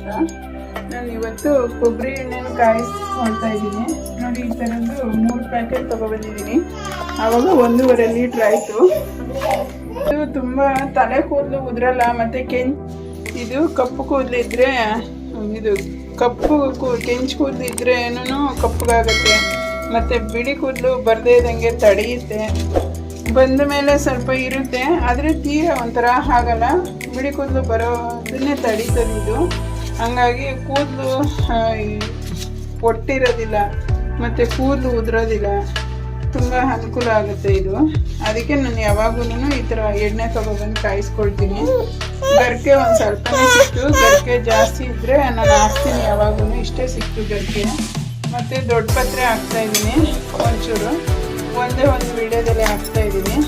ಅಂತ ನಾನು ಇವತ್ತು ಕೊಬ್ಬರಿ ಎಣ್ಣೆನ ಕಾಯಿಸ್ಕೊಳ್ತಾ ಇದ್ದೀನಿ. ನೋಡಿ, ಈ ಥರದ್ದು ಮೂರು ಪ್ಯಾಕೆಟ್ ತೊಗೊಬಂದಿದ್ದೀನಿ. ಆವಾಗ ಒಂದೂವರೆ ಲೀಟ್ರ್ ಆಯಿತು. ಇದು ತುಂಬ ತಲೆ ಕೂದಲು ಉದ್ರಲ್ಲ, ಮತ್ತು ಕೆಂಚ್ ಇದು ಕಪ್ಪು ಕೂದಲಿದ್ರೆ ಇದು ಕಪ್ಪು ಕೂ, ಕೆಂಚು ಕೂದಲು ಇದ್ರೇನು ಕಪ್ಪಗಾಗುತ್ತೆ. ಮತ್ತು ಬಿಳಿ ಕೂದಲು ಬರದೇ ಇದ್ದಂಗೆ ತಡೆಯುತ್ತೆ. ಬಂದ ಮೇಲೆ ಸ್ವಲ್ಪ ಇರುತ್ತೆ, ಆದರೆ ತೀರ ಒಂಥರ ಆಗಲ್ಲ ಬಿಳಿ ಕೂದಲು ಬರೋದನ್ನೇ ತಡೀತದೆ ಇದು. ಹಂಗಾಗಿ ಕೂದಲು ಒಟ್ಟಿರೋದಿಲ್ಲ ಮತ್ತು ಕೂದಲು ಉದುರೋದಿಲ್ಲ. ತುಂಬ ಅನುಕೂಲ ಆಗುತ್ತೆ ಇದು. ಅದಕ್ಕೆ ನಾನು ಯಾವಾಗೂ ಈ ಥರ ಎಣ್ಣೆ ತೊಗೊಬಂದು ಕಾಯಿಸ್ಕೊಳ್ತೀನಿ. ಗರ್ಕೆ ಒಂದು ಸ್ವಲ್ಪ ಸಿಕ್ತು. ಗರ್ಕೆ ಜಾಸ್ತಿ ಇದ್ದರೆ ನಾನು ಹಾಕ್ತೀನಿ. ಯಾವಾಗೂ ಇಷ್ಟೇ ಸಿಕ್ತು ಗರ್ಕೆ. ಮತ್ತು ದೊಡ್ಡ ಪತ್ರೆ ಹಾಕ್ತಾ ಇದ್ದೀನಿ. ಒಂಚೂರು. ಒಂದೇ ಒಂದು ವಿಡಿಯೋದಲ್ಲಿ ಹಾಕ್ತಾ ಇದ್ದೀನಿ.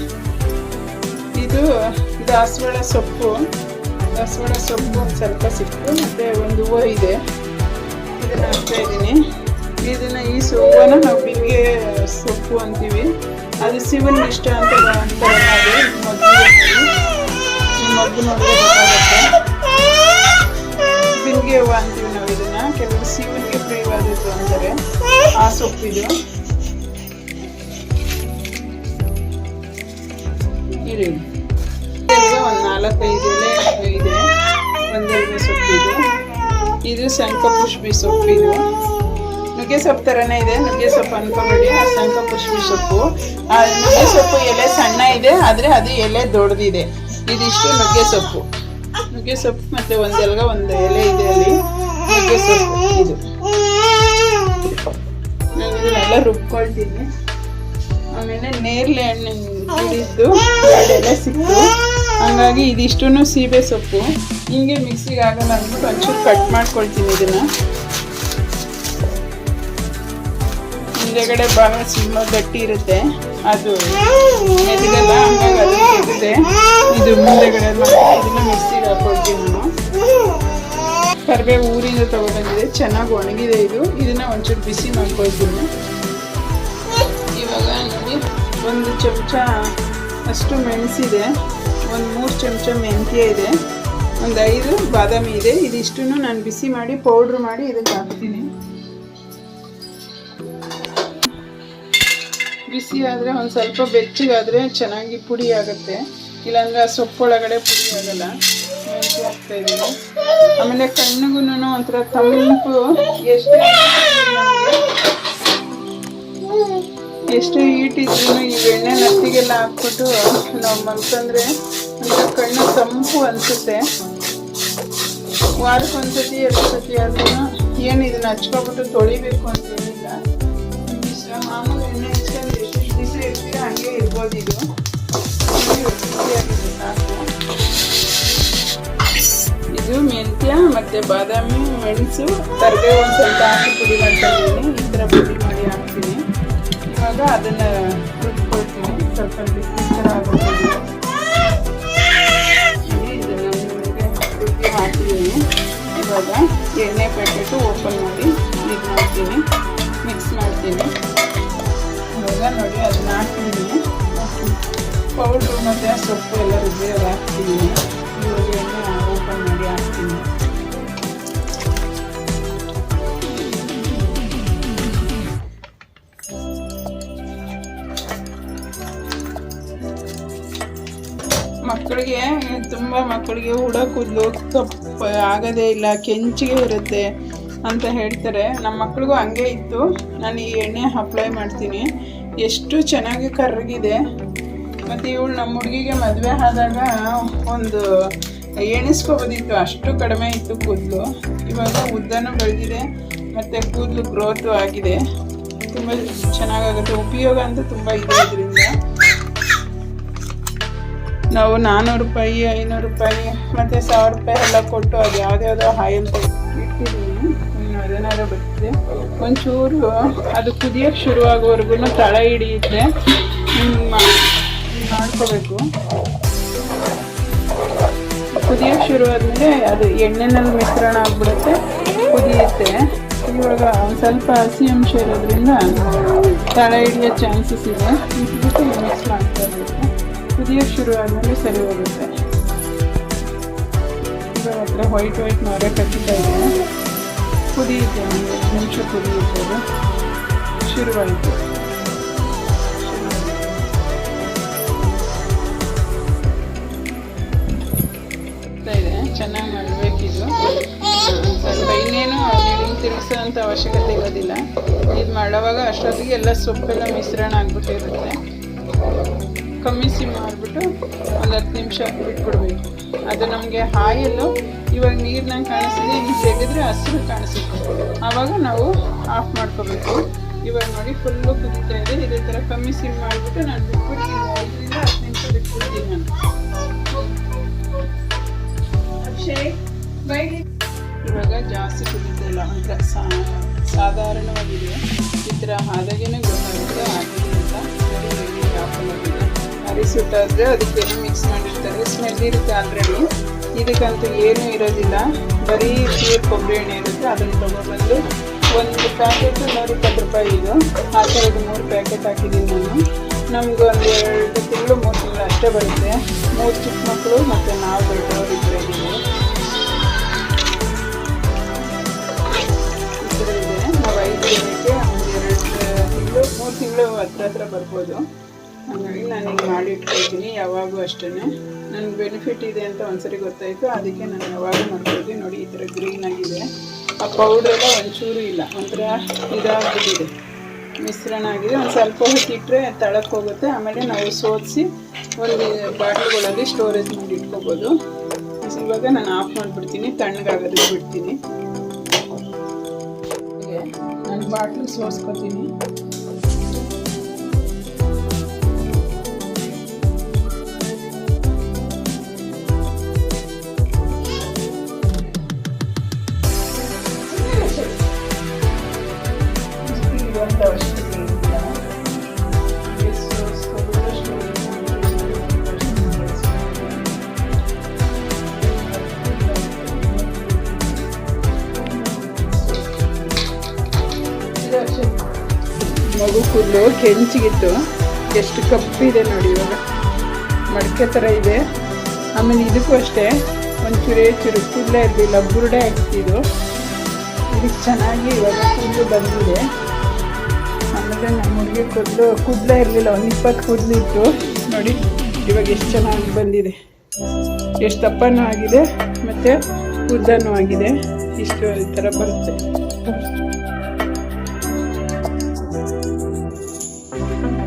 ಇದು ದಾಸವಾಳ ಸೊಪ್ಪು. ದಾಸವಾಳ ಸೊಪ್ಪು ಒಂದು ಸ್ವಲ್ಪ ಸಿಕ್ಕು ಮತ್ತು ಒಂದು ಹೂವು ಇದೆ ಇದನ್ನು ಹಾಕ್ತಾ ಇದ್ದೀನಿ ಇದನ್ನ ಈ ಸೊಪ್ಪನ್ನು ನಾವು ಬಿಂಗೆ ಸೊಪ್ಪು ಅಂತೀವಿ ಅದು ಸಿವನ್ ಇಷ್ಟ ಅಂತ ಅಂತಾರೆ ಈ ಮದ್ದು ನೋಡಿದ್ರೆ ಬಿಂಗೆ ಹೂವು ಅಂತೀವಿ ನಾವು ಇದನ್ನು ಕೆಲವರು ಸಿವನ್ಗೆ ಪ್ರಿಯವಾದದ್ದು ಅಂತಾರೆ ಆ ಸೊಪ್ಪಿದು ಇರಿ ಒಂದು ನಾಲ್ಕೈದು ಎಲೆ ಇದೆ ಒಂದೆರಡು ಸೊಪ್ಪಿದು. ಇದು ಶಂಖಪುಷ್ಪಿ ಸೊಪ್ಪಿದು. ನುಗ್ಗೆ ಸೊಪ್ಪು ಥರನೇ ಇದೆ, ನುಗ್ಗೆ ಸೊಪ್ಪು ಅನ್ಕೋಬೇಡಿ, ಆ ಶಂಖಪುಷ್ಪಿ ಸೊಪ್ಪು. ಆ ನುಗ್ಗೆ ಸೊಪ್ಪು ಎಲೆ ಸಣ್ಣ ಇದೆ, ಆದರೆ ಅದು ಎಲೆ ದೊಡ್ಡದಿದೆ. ಇದಿಷ್ಟು ನುಗ್ಗೆ ಸೊಪ್ಪು. ನುಗ್ಗೆ ಸೊಪ್ಪು ಮತ್ತು ಒಂದೆಲ್ಗ ಒಂದು ಎಲೆ ಇದೆ ಅಲ್ಲಿ. ನುಗ್ಗೆ ಸೊಪ್ಪು ಇದು. ನಾನು ಇದನ್ನೆಲ್ಲ ರುಬ್ಕೊಳ್ತೀನಿ. ಆಮೇಲೆ ನೇರಳೆ ಹಣ್ಣು ಹಿಡಿದ್ದು ಎರಡೆಲೆ ಹಂಗಾಗಿ ಇದಿಷ್ಟು ಸೀಬೆ ಸೊಪ್ಪು. ಹಿಂಗೆ ಮಿಕ್ಸಿಗೆ ಆಗಲ್ಲ ಅಂದ್ಬಿಟ್ಟು ಒಂಚೂರು ಕಟ್ ಮಾಡ್ಕೊಳ್ತೀನಿ ಇದನ್ನ. ಹಿಂದೆಗಡೆ ಭಾಳ ತುಂಬ ಗಟ್ಟಿ ಇರುತ್ತೆ. ಅದು ಎದಗಲ್ಲ ಹಂಗಾಗಿ ತೆಗೆದೆ ಇದು ಮುಂದೆಗಡೆ ಮಿಕ್ಸಿಗೆ ಹಾಕೊಳ್ತೀನಿ ನಾನು. ಕರಿಬೇವು ಊರಿಂದ ತಗೊಂಡಿದೆ ಚೆನ್ನಾಗಿ ಒಣಗಿದೆ ಇದು. ಇದನ್ನ ಒಂಚೂರು ಬಿಸಿ ಮಾಡ್ಕೊಳ್ತೀನಿ. ಇವಾಗ ನೋಡಿ, ಒಂದು ಚಮಚ ಅಷ್ಟು ಮೆಣಸಿದೆ. ಒಂದು ಮೂರು ಚಮಚ ಮೆಂತ್ಯ ಇದೆ. ಒಂದು ಐದು ಬಾದಾಮಿ ಇದೆ. ಇದಿಷ್ಟು ನಾನು ಬಿಸಿ ಮಾಡಿ ಪೌಡ್ರ್ ಮಾಡಿ ಇದಕ್ಕೆ ಹಾಕ್ತೀನಿ. ಬಿಸಿ ಆದರೆ ಒಂದು ಸ್ವಲ್ಪ ಬೆಚ್ಚಗಾದರೆ ಚೆನ್ನಾಗಿ ಪುಡಿ ಆಗುತ್ತೆ. ಇಲ್ಲಾಂದರೆ ಆ ಸೊಪ್ಪೊಳಗಡೆ ಪುಡಿ ಆಗಲ್ಲ. ಮೆಂತ್ಯ ಹಾಕ್ತಾ ಇದ್ದೀನಿ. ಆಮೇಲೆ ಕಣ್ಣಿಗೂ ಒಂಥರ ತಂಪು. ಎಷ್ಟು ಎಷ್ಟೇ ಹೀಟ್ ಇದ್ರೂ ಈ ಎಣ್ಣೆ ನತ್ತಿಗೆಲ್ಲ ಹಾಕ್ಬಿಟ್ಟು ನಾವು ಮಲ್ಕಂದ್ರೆ ಒಂಥರ ಕಣ್ಣು ತಂಪು ಅನಿಸುತ್ತೆ. ವಾರಕ್ಕೊಂದ್ಸತಿ ಎರಡು ಸತಿ ಆದ್ರೂ ಏನು ಇದನ್ನ ಹಚ್ಕೊಬಿಟ್ಟು ತೊಳಿಬೇಕು ಅಂತ ಏನಿಲ್ಲ. ಮಾಮೂಲಿ ಎಣ್ಣೆ ಹಚ್ಕೊಂಡು ಎಷ್ಟು ದಿವಸ ಇರ್ತೀರ, ಹಂಗೆ ಇರ್ಬೋದು ಇದು. ಇದು ಮೆಂತ್ಯ ಮತ್ತೆ ಬಾದಾಮಿ ಮೆಣಸು, ಕರ್ಬೇವು ಒಂದು ಸ್ವಲ್ಪ ಹಾಕಿ ಪುಡಿ ಇದ್ದೀನಿ ಈ ಥರ ಪುಡಿ ಮಾಡಿ ಹಾಕ್ತೀನಿ. ಇವಾಗ ಅದನ್ನ ರುಬ್ಕೊಳ್ತೀನಿ ಸ್ವಲ್ಪ ಬಿಸಿ ಥರ ಆಗುತ್ತೆ ಇವಾಗ ಎಣ್ಣೆ ಪ್ಯಾಕೆಟು ಓಪನ್ ಮಾಡಿ ಇದು ಮಾಡ್ತೀನಿ ಮಿಕ್ಸ್ ಮಾಡ್ತೀನಿ ಇವಾಗ ನೋಡಿ ಅದನ್ನ ಹಾಕ್ತಿದ್ದೀನಿ ಪೌಡ್ರು ಮತ್ತು ಸೊಪ್ಪು ಎಲ್ಲ ರುಬ್ಬಿರೋದು ಹಾಕ್ತಿದ್ದೀನಿ ಮಕ್ಕಳಿಗೆ, ತುಂಬ ಮಕ್ಕಳಿಗೆ ಹುಳ ಕೂದಲು, ಕಪ್ಪು ಆಗೋದೇ ಇಲ್ಲ, ಕೆಂಚಿಗೆ ಇರುತ್ತೆ ಅಂತ ಹೇಳ್ತಾರೆ. ನಮ್ಮ ಮಕ್ಳಿಗೂ ಹಂಗೆ ಇತ್ತು. ನಾನು ಈ ಎಣ್ಣೆ ಅಪ್ಲೈ ಮಾಡ್ತೀನಿ. ಎಷ್ಟು ಚೆನ್ನಾಗಿ ಕರಗಿದೆ ಮತ್ತು ಇವಳು ನಮ್ಮ ಹುಡುಗಿಗೆ ಮದುವೆ ಆದಾಗ ಒಂದು ಎಣಿಸ್ಕೋಬೋದಿತ್ತು. ಅಷ್ಟು ಕಡಿಮೆ ಇತ್ತು ಕೂದಲು. ಇವಾಗ ಉದ್ದನೂ ಬೆಳೆದಿದೆ, ಮತ್ತು ಕೂದಲು ಗ್ರೋತು ಆಗಿದೆ. ತುಂಬ ಚೆನ್ನಾಗಾಗುತ್ತೆ. ಉಪಯೋಗ ಅಂತೂ ತುಂಬ ಇದೆ ನಾವು ನಾನ್ನೂರು ರೂಪಾಯಿ, ಐನೂರು ರೂಪಾಯಿ ಮತ್ತು ಸಾವಿರ ರೂಪಾಯಿ ಎಲ್ಲ ಕೊಟ್ಟು ಅದು ಯಾವುದ್ಯಾವುದೋ ಆಯಿಲ್ ಇಟ್ಟಿದ್ದೀನಿ ಅದೇನಾದ್ರು ಬರ್ತದೆ. ಒಂಚೂರು ಅದು ಕುದಿಯೋಕ್ಕೆ ಶುರುವಾಗೋವರೆಗೂ ತಳ ಹಿಡಿಯುತ್ತೆ ಮಾಡ್ಕೋಬೇಕು. ಕುದಿಯೋಕ್ಕೆ ಶುರು ಆದಮೇಲೆ ಅದು ಎಣ್ಣೆನಲ್ಲಿ ಮಿಶ್ರಣ ಆಗ್ಬಿಡುತ್ತೆ, ಕುದಿಯುತ್ತೆ. ಇವಾಗ ಸ್ವಲ್ಪ ಹಸಿ ಅಂಶ ಇರೋದ್ರಿಂದ ತಳ ಹಿಡಿಯೋ ಚಾನ್ಸಸ್ ಇದೆ. ಇಟ್ಬಿಟ್ಟು ಮಿಕ್ಸ್ ಮಾಡ್ತಾ ಕುದಿಯೋಕ್ಕೆ ಶುರು ಆದಮೇಲೆ ಸರಿ ಹೋಗುತ್ತೆ. ಹತ್ರ ವೈಟ್ ವೈಟ್ ಮಾಡ ಕಚ್ಚಿತಾ ಇದೆ ಕುದಿಯುತ್ತೆ ಒಂದು ನಿಮಿಷ ಕುದಿಯುತ್ತೆ ಅದು. ಶುರುವಾಯಿತು. ಇದೆ, ಚೆನ್ನಾಗಿ ಮಾಡಬೇಕಿದು. ಸ್ವಲ್ಪ ಇನ್ನೇನು ನೀರಿನ ತಿರುಗಿಸೋಂಥ ಅವಶ್ಯಕತೆ ಇರೋದಿಲ್ಲ. ಇದು ಮಾಡೋವಾಗ ಅಷ್ಟೊತ್ತಿಗೆ ಎಲ್ಲ ಸೊಪ್ಪೆಲ್ಲ ಮಿಶ್ರಣ ಆಗ್ಬಿಟ್ಟಿರುತ್ತೆ. ಕಮ್ಮಿ ಸಿಮ್ ಮಾಡಿಬಿಟ್ಟು ಒಂದು ಹತ್ತು ನಿಮಿಷ ಬಿಟ್ಬಿಡ್ಬೇಕು. ಅದು ನಮಗೆ ಹಾಯಲ್ಲು ಇವಾಗ ನೀರಿನಂಗೆ ಕಾಣಿಸ್ತಿದೆ, ಇನ್ನು ತೆಗೆದ್ರೆ ಹಸಿರು ಕಾಣಿಸುತ್ತೆ. ಆವಾಗ ನಾವು ಆಫ್ ಮಾಡ್ಕೋಬೇಕು. ಇವಾಗ ನೋಡಿ ಫುಲ್ಲು ಕುದೀತಾ ಇದೆ, ಇದೇ ಥರ ಕಮ್ಮಿ ಸಿಮ್ ಮಾಡಿಬಿಟ್ಟು ನಾನು ಬಿಟ್ಬಿಟ್ಟು ಐದರಿಂದ ಹತ್ತು ನಿಮಿಷ ಬಿಟ್ಬಿಡ್ತೀನಿ ನಾನು. ಇವಾಗ ಜಾಸ್ತಿ ಕುದೀತಾ ಇಲ್ಲ ಒಂಥರ ಸಾ, ಸಾಧಾರಣವಾಗಿದೆ. ಈ ಥರ ಆದಾಗೇನೆ ಗೊತ್ತಾಗುತ್ತೆ ಆಗಿದೆ ಅಂತ. ಹಾಕೊಂಡೋಗಿದೆ ಅದಕ್ಕೆ ಅದಕ್ಕೇನು ಮಿಕ್ಸ್ ಮಾಡಿರ್ತಾರೆ. ಸ್ಮೆಲ್ ಇರುತ್ತೆ ಆಲ್ರೆಡಿ ಇದಕ್ಕಂತೂ ಏನೂ ಇರೋದಿಲ್ಲ. ಬರೀ ಪ್ಯೂರ್ ಕೊಬ್ಬರಿ ಎಣ್ಣೆ ಇರುತ್ತೆ. ಅದನ್ನು ತೊಗೊಬಂದು ಒಂದು ಪ್ಯಾಕೆಟ್ ನೂರಿಪ್ಪತ್ತು ರೂಪಾಯಿ ಇದು. ಆ ಥರದ್ದು ಮೂರು ಪ್ಯಾಕೆಟ್ ಹಾಕಿದ್ದೀನಿ ನಾನು. ನಮ್ಗೆ ಒಂದು ಎರಡು ತಿಂಗಳು, ಮೂರು ತಿಂಗಳು ಅಷ್ಟೇ ಬರುತ್ತೆ. ಮೂರು ಚಿಕ್ಕ ಮಕ್ಕಳು ಮತ್ತು ನಾವು ದೊಡ್ಡವರು ಇದೆ ನಾವು ಐದು ಜನಕ್ಕೆ ಒಂದು ಎರಡು ತಿಂಗಳು, ಮೂರು ತಿಂಗಳು ಹತ್ರ ಹತ್ರ ಬರ್ಬೋದು. ಹಾಗಾಗಿ ನಾನು ಹಿಂಗೆ ಮಾಡಿ ಇಟ್ಕೊಳ್ತೀನಿ ಯಾವಾಗೂ ಅಷ್ಟೇ ನನಗೆ ಬೆನಿಫಿಟ್ ಇದೆ ಅಂತ ಒಂದ್ಸರಿ ಗೊತ್ತಾಯಿತು, ಅದಕ್ಕೆ ನಾನು ಯಾವಾಗ ಮಾಡ್ಕೊಳ್ತೀನಿ ನೋಡಿ, ಈ ಥರ ಗ್ರೀನ್ ಆಗಿದೆ. ಆ ಪೌಡ್ರೆಲ್ಲ ಒಂಚೂರು ಇಲ್ಲ, ಒಂಥರ ಇದಾಗ್ಬಿಟ್ಟಿದೆ. ಮಿಶ್ರಣ ಆಗಿದೆ, ಒಂದು ಸ್ವಲ್ಪ ಹೊತ್ತಿಟ್ಟರೆ ತಳಕ್ಕೆ ಹೋಗುತ್ತೆ. ಆಮೇಲೆ ನಾವು ಸೋದಿಸಿ ಒಂದು ಬಾಟ್ಲುಗಳಲ್ಲಿ ಸ್ಟೋರೇಜ್ ಮಾಡಿ ಇಟ್ಕೋಬೋದು. ಇವಾಗ ನಾನು ಆಫ್ ಮಾಡಿಬಿಡ್ತೀನಿ ತಣ್ಣಗಾಗೋದಕ್ಕೆ ಬಿಡ್ತೀನಿ ನಾನು ಬಾಟ್ಲು ಸೋಸ್ಕೊತೀನಿ. ಮಗು ಕೂದಲು, ಕೆಂಚಿಗಿತ್ತು. ಎಷ್ಟು ಕಪ್ಪಿದೆ ನೋಡಿ ಇವಾಗ. ಮಡಕೆ ಥರ ಇದೆ. ಆಮೇಲೆ ಇದಕ್ಕೂ ಅಷ್ಟೇ, ಒಂಚೂರೇ ಚೂರು ಕೂದಲೇ ಇರಲಿಲ್ಲ, ಬುರುಡೆ ಆಗ್ತಿದ್ದು ಇದಕ್ಕೆ ಚೆನ್ನಾಗಿ ಇವಾಗ ಕೂದಲು ಬಂದಿದೆ. ಆಮೇಲೆ ನಮ್ಮ ಹುಡುಗಿ ಕೂದಲು, ಕೂದಲೇ ಇರಲಿಲ್ಲ, ಒಂದು ಇಪ್ಪತ್ತು ಕೂದಲು ನೋಡಿ, ಇವಾಗ ಎಷ್ಟು ಚೆನ್ನಾಗಿ ಬಂದಿದೆ. ಎಷ್ಟು ದಪ್ಪನೂ ಆಗಿದೆ, ಮತ್ತು ಉದ್ದನೂ ಆಗಿದೆ. ಇಷ್ಟು ಈ ಥರ ಬರುತ್ತೆ. thank you